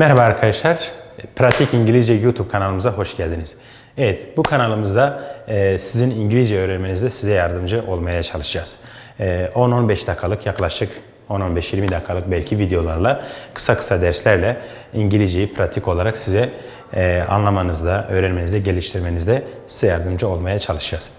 Merhaba arkadaşlar. Pratik İngilizce YouTube kanalımıza hoş geldiniz. Evet, bu kanalımızda e, sizin İngilizce öğrenmenizde size yardımcı olmaya çalışacağız. E, 10-15 dakikalık yaklaşık 10-15-20 dakikalık belki videolarla, kısa kısa derslerle İngilizceyi pratik olarak size e, anlamanızda, öğrenmenizde, geliştirmenizde size yardımcı olmaya çalışacağız.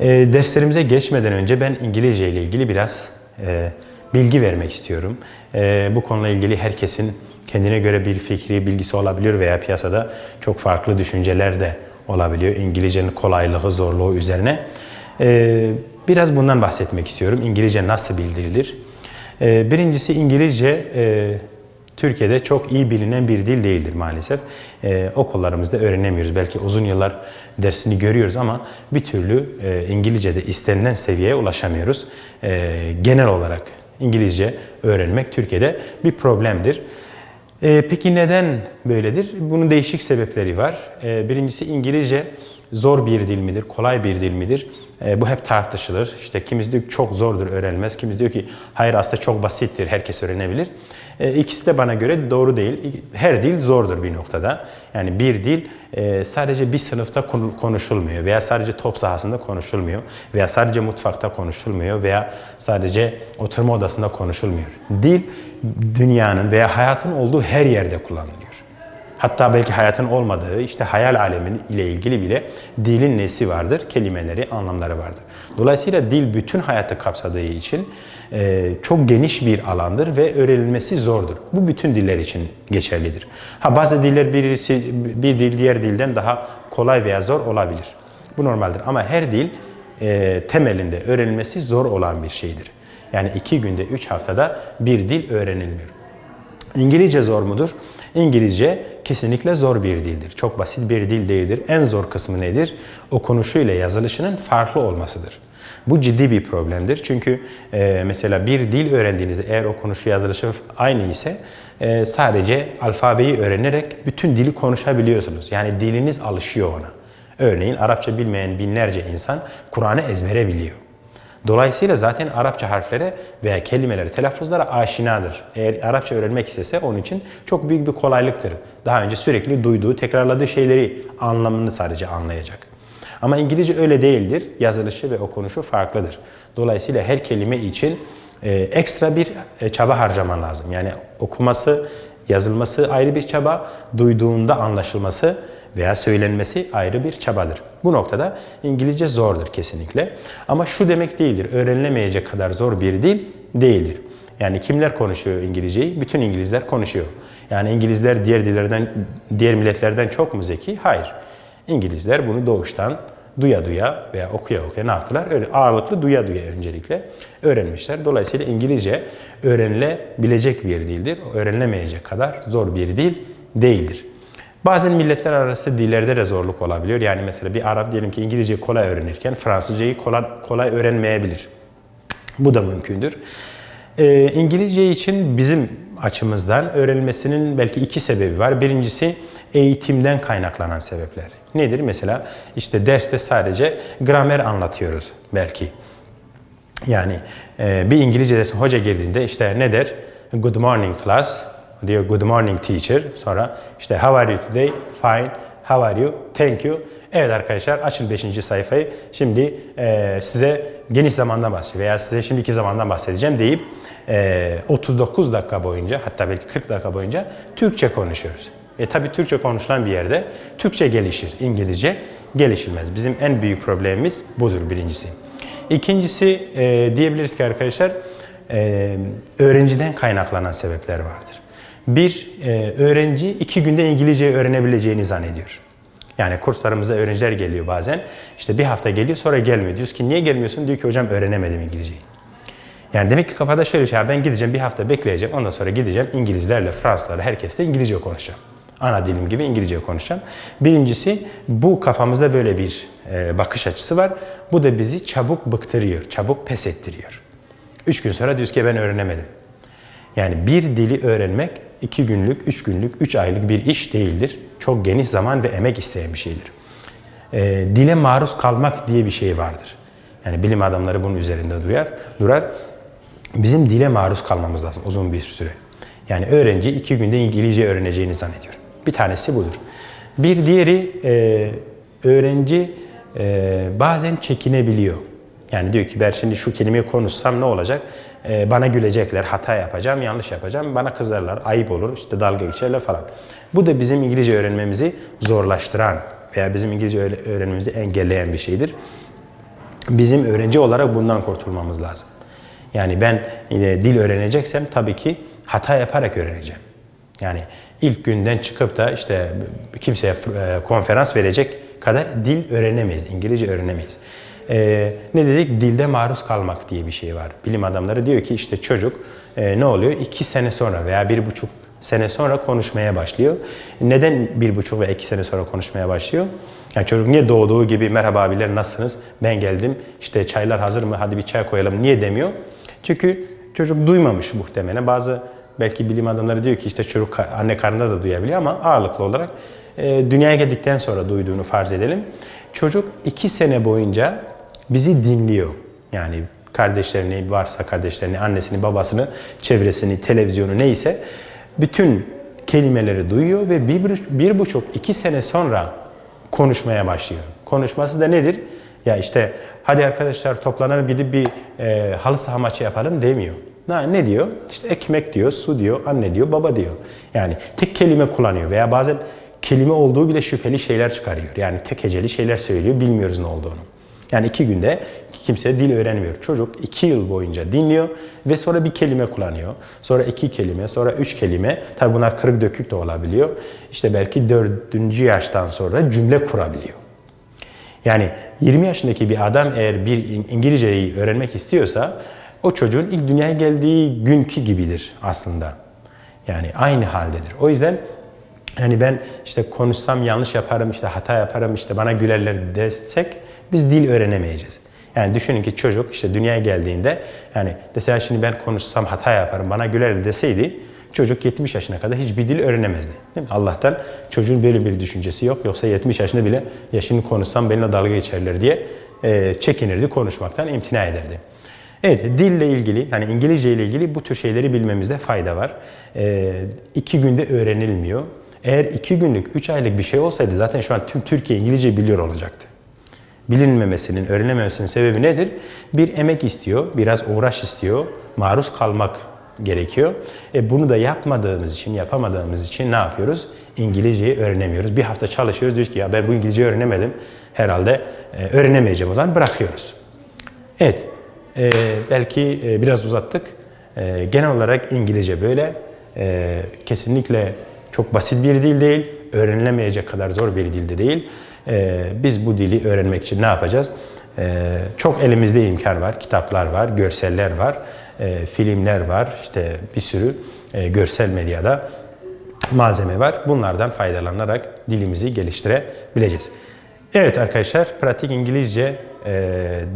E, derslerimize geçmeden önce ben İngilizce ile ilgili biraz e, bilgi vermek istiyorum. E, bu konuyla ilgili herkesin kendine göre bir fikri, bilgisi olabilir veya piyasada çok farklı düşünceler de olabiliyor. İngilizcenin kolaylığı, zorluğu üzerine. E, biraz bundan bahsetmek istiyorum. İngilizce nasıl bildirilir? E, birincisi İngilizce e, Türkiye'de çok iyi bilinen bir dil değildir maalesef. Ee, okullarımızda öğrenemiyoruz. Belki uzun yıllar dersini görüyoruz ama bir türlü e, İngilizce'de istenilen seviyeye ulaşamıyoruz. Ee, genel olarak İngilizce öğrenmek Türkiye'de bir problemdir. Ee, peki neden böyledir? Bunun değişik sebepleri var. Ee, birincisi İngilizce zor bir dil midir, kolay bir dil midir? Ee, bu hep tartışılır. İşte kimisi diyor ki çok zordur öğrenilmez. Kimisi diyor ki hayır aslında çok basittir, herkes öğrenebilir. Ee, ikisi de bana göre doğru değil. Her dil zordur bir noktada. Yani bir dil e, sadece bir sınıfta konu- konuşulmuyor veya sadece top sahasında konuşulmuyor veya sadece mutfakta konuşulmuyor veya sadece oturma odasında konuşulmuyor. Dil dünyanın veya hayatın olduğu her yerde kullanılıyor. Hatta belki hayatın olmadığı işte hayal alemin ile ilgili bile dilin nesi vardır? Kelimeleri, anlamları vardır. Dolayısıyla dil bütün hayatı kapsadığı için e, çok geniş bir alandır ve öğrenilmesi zordur. Bu bütün diller için geçerlidir. Ha bazı diller birisi bir dil diğer dilden daha kolay veya zor olabilir. Bu normaldir ama her dil e, temelinde öğrenilmesi zor olan bir şeydir. Yani iki günde, üç haftada bir dil öğrenilmiyor. İngilizce zor mudur? İngilizce kesinlikle zor bir dildir. Çok basit bir dil değildir. En zor kısmı nedir? Okunuşu ile yazılışının farklı olmasıdır. Bu ciddi bir problemdir. Çünkü e, mesela bir dil öğrendiğinizde eğer okunuşu yazılışı aynı ise e, sadece alfabeyi öğrenerek bütün dili konuşabiliyorsunuz. Yani diliniz alışıyor ona. Örneğin Arapça bilmeyen binlerce insan Kur'an'ı ezbere biliyor. Dolayısıyla zaten Arapça harflere veya kelimelere, telaffuzlara aşinadır. Eğer Arapça öğrenmek istese onun için çok büyük bir kolaylıktır. Daha önce sürekli duyduğu, tekrarladığı şeyleri anlamını sadece anlayacak. Ama İngilizce öyle değildir. Yazılışı ve okunuşu farklıdır. Dolayısıyla her kelime için e, ekstra bir e, çaba harcaman lazım. Yani okuması, yazılması ayrı bir çaba, duyduğunda anlaşılması veya söylenmesi ayrı bir çabadır. Bu noktada İngilizce zordur kesinlikle. Ama şu demek değildir, öğrenilemeyecek kadar zor bir dil değildir. Yani kimler konuşuyor İngilizceyi? Bütün İngilizler konuşuyor. Yani İngilizler diğer dillerden, diğer milletlerden çok mu zeki? Hayır. İngilizler bunu doğuştan duya duya veya okuya okuya ne yaptılar? Öyle ağırlıklı duya duya öncelikle öğrenmişler. Dolayısıyla İngilizce öğrenilebilecek bir dildir. Öğrenilemeyecek kadar zor bir dil değildir. Bazen milletler arası dillerde de zorluk olabiliyor. Yani mesela bir Arap diyelim ki İngilizceyi kolay öğrenirken Fransızcayı kolay, kolay öğrenmeyebilir. Bu da mümkündür. Ee, İngilizce için bizim açımızdan öğrenilmesinin belki iki sebebi var. Birincisi eğitimden kaynaklanan sebepler. Nedir? Mesela işte derste sadece gramer anlatıyoruz belki. Yani e, bir İngilizce dersi hoca girdiğinde işte ne der? Good morning class diyor good morning teacher. Sonra işte how are you today? Fine. How are you? Thank you. Evet arkadaşlar açın 5. sayfayı. Şimdi e, size geniş zamandan bahsedeceğim veya size şimdiki zamandan bahsedeceğim deyip e, 39 dakika boyunca hatta belki 40 dakika boyunca Türkçe konuşuyoruz. E tabi Türkçe konuşulan bir yerde Türkçe gelişir, İngilizce gelişilmez. Bizim en büyük problemimiz budur birincisi. İkincisi e, diyebiliriz ki arkadaşlar e, öğrenciden kaynaklanan sebepler vardır. Bir e, öğrenci iki günde İngilizceyi öğrenebileceğini zannediyor. Yani kurslarımıza öğrenciler geliyor bazen. İşte bir hafta geliyor sonra gelmiyor. Diyoruz ki niye gelmiyorsun? Diyor ki hocam öğrenemedim İngilizceyi. Yani demek ki kafada şöyle bir şey. Ben gideceğim bir hafta bekleyeceğim. Ondan sonra gideceğim İngilizlerle, Fransızlarla, herkesle İngilizce konuşacağım. Ana dilim gibi İngilizce konuşacağım. Birincisi bu kafamızda böyle bir e, bakış açısı var. Bu da bizi çabuk bıktırıyor, çabuk pes ettiriyor. Üç gün sonra diyoruz ki ben öğrenemedim. Yani bir dili öğrenmek iki günlük, üç günlük, üç aylık bir iş değildir. Çok geniş zaman ve emek isteyen bir şeydir. E, dile maruz kalmak diye bir şey vardır. Yani bilim adamları bunun üzerinde durar. durar. Bizim dile maruz kalmamız lazım uzun bir süre. Yani öğrenci iki günde İngilizce öğreneceğini zannediyor. Bir tanesi budur. Bir diğeri e, öğrenci e, bazen çekinebiliyor. Yani diyor ki ben şimdi şu kelimeyi konuşsam ne olacak? E, bana gülecekler, hata yapacağım, yanlış yapacağım, bana kızarlar, ayıp olur, işte dalga geçerler falan. Bu da bizim İngilizce öğrenmemizi zorlaştıran veya bizim İngilizce öğre- öğrenmemizi engelleyen bir şeydir. Bizim öğrenci olarak bundan kurtulmamız lazım. Yani ben e, dil öğreneceksem tabii ki hata yaparak öğreneceğim. Yani ilk günden çıkıp da işte kimseye e, konferans verecek kadar dil öğrenemeyiz, İngilizce öğrenemeyiz. E, ne dedik? Dilde maruz kalmak diye bir şey var. Bilim adamları diyor ki işte çocuk e, ne oluyor? İki sene sonra veya bir buçuk sene sonra konuşmaya başlıyor. Neden bir buçuk veya iki sene sonra konuşmaya başlıyor? Yani çocuk niye doğduğu gibi merhaba abiler nasılsınız? Ben geldim işte çaylar hazır mı? Hadi bir çay koyalım. Niye demiyor? Çünkü çocuk duymamış muhtemelen. Bazı belki bilim adamları diyor ki işte çocuk anne karnında da duyabiliyor ama ağırlıklı olarak e, dünyaya geldikten sonra duyduğunu farz edelim. Çocuk iki sene boyunca bizi dinliyor. Yani kardeşlerini varsa kardeşlerini, annesini, babasını, çevresini, televizyonu neyse bütün kelimeleri duyuyor ve bir, bir buçuk, iki sene sonra konuşmaya başlıyor. Konuşması da nedir? Ya işte hadi arkadaşlar toplanalım gidip bir e, halı saha maçı yapalım demiyor. Ha, ne diyor? İşte ekmek diyor, su diyor, anne diyor, baba diyor. Yani tek kelime kullanıyor veya bazen kelime olduğu bile şüpheli şeyler çıkarıyor. Yani tek heceli şeyler söylüyor, bilmiyoruz ne olduğunu. Yani iki günde kimse dil öğrenmiyor. Çocuk iki yıl boyunca dinliyor ve sonra bir kelime kullanıyor. Sonra iki kelime, sonra üç kelime. Tabi bunlar kırık dökük de olabiliyor. İşte belki dördüncü yaştan sonra cümle kurabiliyor. Yani 20 yaşındaki bir adam eğer bir İng- İngilizceyi öğrenmek istiyorsa o çocuğun ilk dünyaya geldiği günkü gibidir aslında. Yani aynı haldedir. O yüzden yani ben işte konuşsam yanlış yaparım, işte hata yaparım, işte bana gülerler desek biz dil öğrenemeyeceğiz. Yani düşünün ki çocuk işte dünyaya geldiğinde yani mesela şimdi ben konuşsam hata yaparım, bana gülerler deseydi çocuk 70 yaşına kadar hiçbir dil öğrenemezdi. Değil mi? Allah'tan çocuğun böyle bir düşüncesi yok. Yoksa 70 yaşında bile ya şimdi konuşsam benimle dalga geçerler diye e, çekinirdi, konuşmaktan imtina ederdi. Evet, dille ilgili, hani İngilizce ile ilgili bu tür şeyleri bilmemizde fayda var. E, iki günde öğrenilmiyor. Eğer iki günlük, üç aylık bir şey olsaydı zaten şu an tüm Türkiye İngilizce biliyor olacaktı. Bilinmemesinin, öğrenememesinin sebebi nedir? Bir emek istiyor, biraz uğraş istiyor, maruz kalmak gerekiyor. E bunu da yapmadığımız için, yapamadığımız için ne yapıyoruz? İngilizceyi öğrenemiyoruz. Bir hafta çalışıyoruz, diyoruz ki ya ben bu İngilizceyi öğrenemedim, herhalde e, öğrenemeyeceğim o zaman bırakıyoruz. Evet, e, belki e, biraz uzattık. E, genel olarak İngilizce böyle. E, kesinlikle çok basit bir dil değil, öğrenilemeyecek kadar zor bir dilde değil. E, biz bu dili öğrenmek için ne yapacağız? E, çok elimizde imkan var, kitaplar var, görseller var, e, filmler var, işte bir sürü e, görsel medyada malzeme var. Bunlardan faydalanarak dilimizi geliştirebileceğiz. Evet arkadaşlar, Pratik İngilizce e,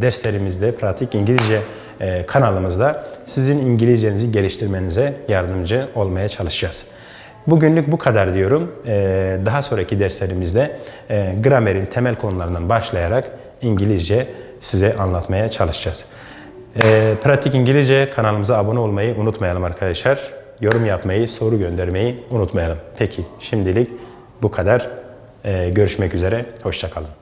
derslerimizde, Pratik İngilizce e, kanalımızda sizin İngilizcenizi geliştirmenize yardımcı olmaya çalışacağız. Bugünlük bu kadar diyorum. E, daha sonraki derslerimizde e, gramerin temel konularından başlayarak İngilizce size anlatmaya çalışacağız. E, Pratik İngilizce kanalımıza abone olmayı unutmayalım arkadaşlar. Yorum yapmayı, soru göndermeyi unutmayalım. Peki şimdilik bu kadar. E, görüşmek üzere. Hoşçakalın.